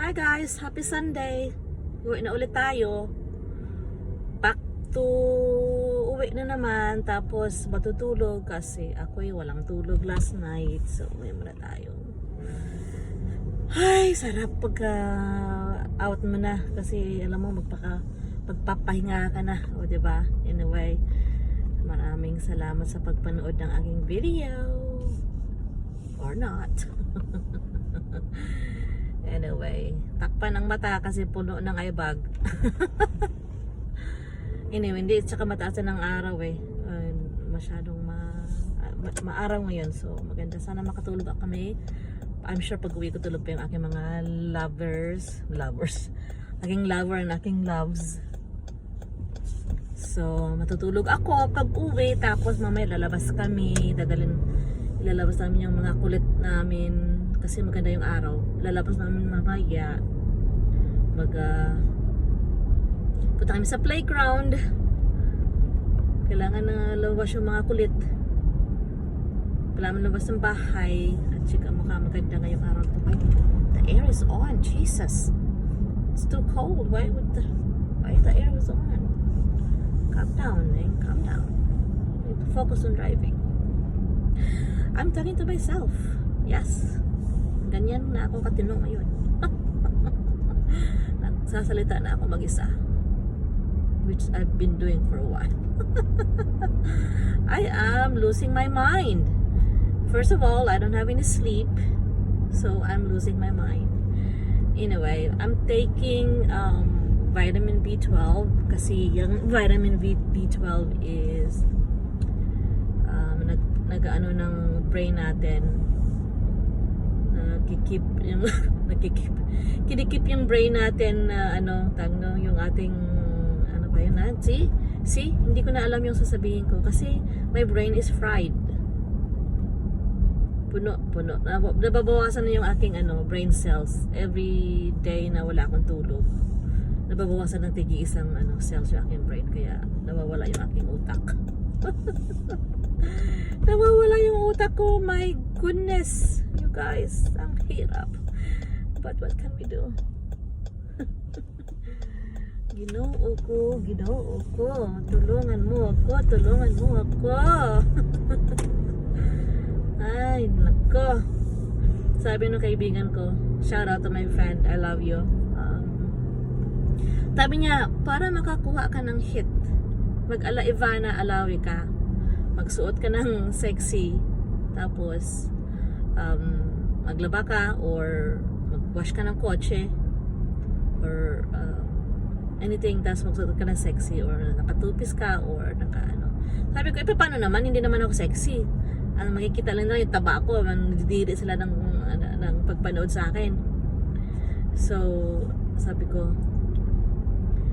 Hi guys, happy Sunday. Uwi na ulit tayo. Back to uwi na naman tapos matutulog kasi ako'y walang tulog last night. So uwi muna tayo. Ay, sarap pagka out mo na kasi alam mo magpaka magpapahinga ka na, o ba? Anyway, maraming salamat sa pagpanood ng aking video. Or not. Anyway, takpan ang mata kasi puno ng eye bag. anyway, hindi tsaka mataas na ng araw eh. Uh, masyadong ma, ma maaraw ngayon. So, maganda. Sana makatulog kami. I'm sure pag uwi ko tulog pa yung aking mga lovers. Lovers. Aking lover and aking loves. So, matutulog ako pag uwi. Tapos mamaya lalabas kami. Dadalhin, ilalabas namin yung mga kulit namin. Kasi maganda yung araw. Lalabas namin mamaya. Mag, uh, punta kami sa playground. Kailangan na labas yung mga kulit. Kailangan labas ng bahay. At chika mukha maganda ngayong araw to. Ay, the air is on. Jesus. It's too cold. Why would the, why the air is on? Calm down, eh? Calm down. Focus on driving. I'm talking to myself. Yes. Ganyan na ako katino ngayon. Nagsasalita na ako mag-isa. Which I've been doing for a while. I am losing my mind. First of all, I don't have any sleep. So I'm losing my mind. Anyway, I'm taking um, vitamin B12 kasi yung vitamin B, B12 is um, nag, nag-ano ng brain natin nagkikip yung nagkikip kinikip yung brain natin na ano tag yung ating ano ba yun na see? See? Hindi ko na alam yung sasabihin ko kasi my brain is fried. Puno puno. Nab- nababawasan na yung aking ano brain cells every day na wala akong tulog. Nababawasan ng tigi isang ano cells yung aking brain kaya nawawala yung aking utak. Nawawala yung utak ko. My goodness guys ang hirap but what can we do Ginoo ko, ginoo ko, tulungan mo ako, tulungan mo ako. Ay, nako. Sabi ng kaibigan ko, shout out to my friend, I love you. Um, sabi niya, para makakuha ka ng hit, mag-ala Ivana, alawi ka. Magsuot ka ng sexy. Tapos, um, maglaba ka or magwash ka ng kotse or uh, anything tapos magsuot ka ng sexy or nakatupis ka or naka ano. Sabi ko, eh paano naman? Hindi naman ako sexy. Ang makikita lang na yung taba ko, nandidiri sila ng, ng, ng pagpanood sa akin. So, sabi ko,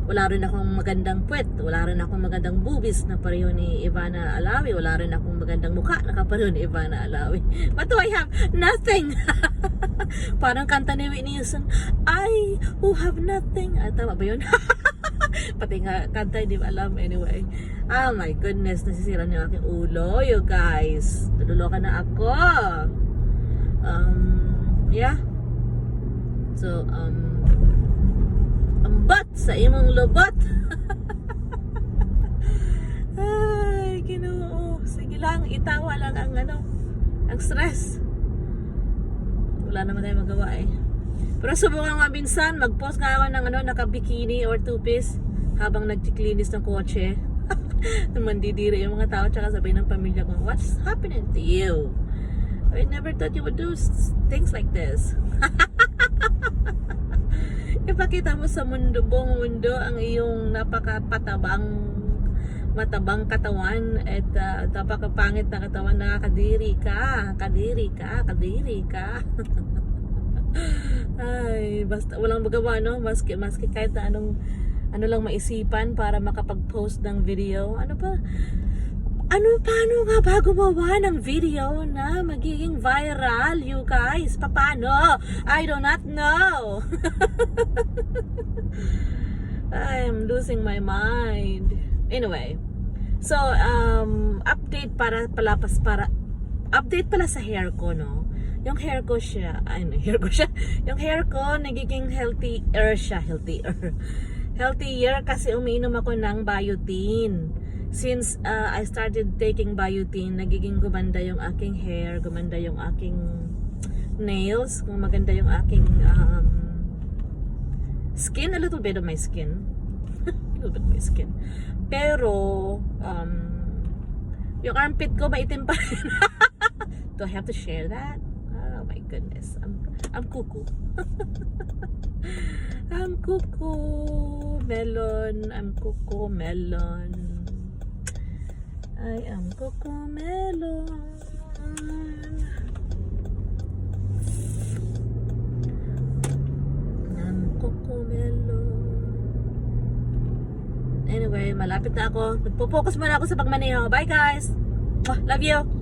wala rin akong magandang puwet, wala rin akong magandang boobies na pareho ni Ivana Alawi, wala rin akong magandang mukha na kapareho ni Ivana Alawi. What do I have? Nothing! Parang kanta ni Whitney Houston, I who have nothing. Ah, tama ba yun? Pati nga, kanta hindi alam anyway. Oh my goodness, nasisira niyo aking ulo, you guys. Naluloka na ako. Um, yeah. So, um, lobot. Ay, ginoo. Sige lang, itawa lang ang ano, ang stress. Wala naman tayong magawa eh. Pero subukan nga minsan, mag-post nga ako ng ano, naka-bikini or two-piece habang nagkiklinis ng kotse. Mandidiri yung mga tao tsaka sabi ng pamilya ko, what's happening to you? I never thought you would do things like this. Ipakita mo sa mundo, buong mundo ang iyong napakapatabang matabang katawan at uh, napakapangit na katawan. Nakakadiri ka kadiri ka kadiri ka. Ay basta walang magawa no? Maski maski kahit na anong ano lang maisipan para makapag-post ng video. Ano pa ano paano nga ba gumawa ng video na magiging viral you guys? Paano? I do not know. I'm losing my mind. Anyway so um update para pala pas para update pala sa hair ko no? Yung hair ko siya, ay, no, hair ko siya, yung hair ko, nagiging healthier siya, healthier. healthier kasi umiinom ako ng biotin. Since uh, I started taking biotin, nagiging gumanda yung aking hair, gumanda yung aking nails, kung maganda yung aking um, skin, a little bit of my skin. a little bit of my skin. Pero, um, yung armpit ko maitim pa rin. Do I have to share that? Oh my goodness. I'm, I'm cuckoo. I'm cuckoo melon. I'm cuckoo melon. I am cuckoo melon. I'm cuckoo melon. Anyway, malapit na ako. Nagpo-focus muna ako sa pagmaneho. Bye guys! Love you!